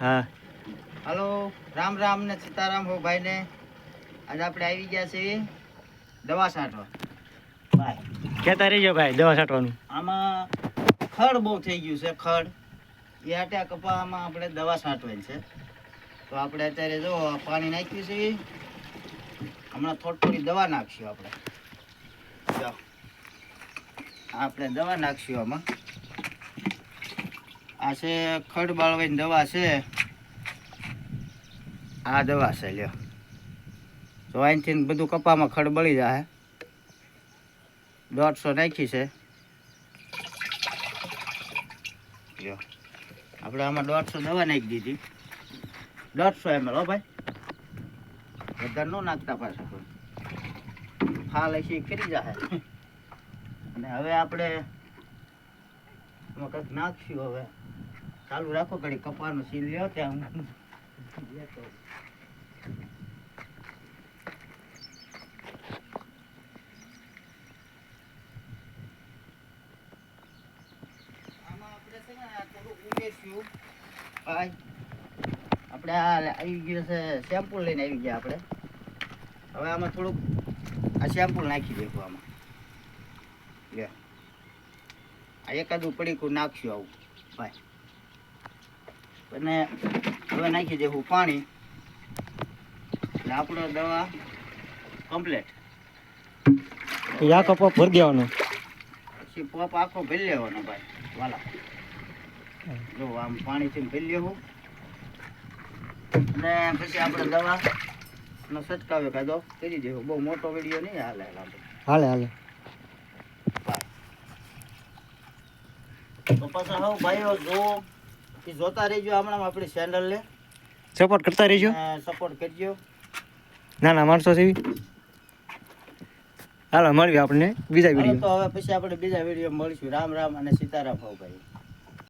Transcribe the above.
હા. હાલો રામ રામ ને સીતારામ હો ભાઈ ને આજે આપણે આવી ગયા છીએ દવા છાંટવા. ભાઈ. કહેતા રહીજો ભાઈ દવા છાંટવાનું. આમાં ખડ બહુ થઈ ગયું છે ખડ. એ આટા કપામાં આપણે દવા છાંટવાની છે. તો આપણે અત્યારે જો પાણી નાખ્યું છે. હમણાં થોડી થોડી દવા નાખશું આપણે. જો. આપણે દવા નાખશું આમાં. આ છે ખડ બાળવાની દવા છે. આ દવા છે, લ્યો. તો અહીંથી બધું કપામાં ખડ બળી જાય દોઢસો નાખી છે. લ્યો. આપણે આમાં દોઢસો દવા નાખી દીધી. દોઢસો એમ હો ભાઈ. વધારે ન નાખતા પાછા કોઈ. ફાલ હશે કરી જાય અને હવે આપણે એમાં કંઈક નાખશું હવે. ચાલુ રાખો ઘડી કપાનું સીન લ્યો ત્યાં આપણે આ આવી ગયું છે શેમ્પુલ લઈને આવી ગયા આપણે. હવે આમાં થોડુંક આ શેમ્પુલ નાખી દેખું આમાં. લે. આ એકાદું પડીકું નાખશું આવું. ભાઈ. અને હવે નાખી દેવું પાણી. એટલે આપણો દવા કમ્પ્લેટ યા કપો ભરી દેવાનો. પછી પપ આખો ભરી લેવાનો ભાઈ વાલા. જો આમ પાણીથી ભરી લેવું. અને પછી આપણે દવા નો છંટકાવ કાઢો કરી દેવો. બહુ મોટો વીડિયો નહીં હાલે હાલે હાલે. તો પછી હવે ભાઈઓ જો કે જોતા રહેજો હમણાં આપણી ચેનલને સપોર્ટ કરતા રહીજો. સપોર્ટ કરજો. નાના માણસો છે હાલો મળવી આપણને બીજા વીડિયો તો હવે પછી આપણે બીજા વીડિયો મળીશું. રામ રામ અને સીતારામ ભાઈ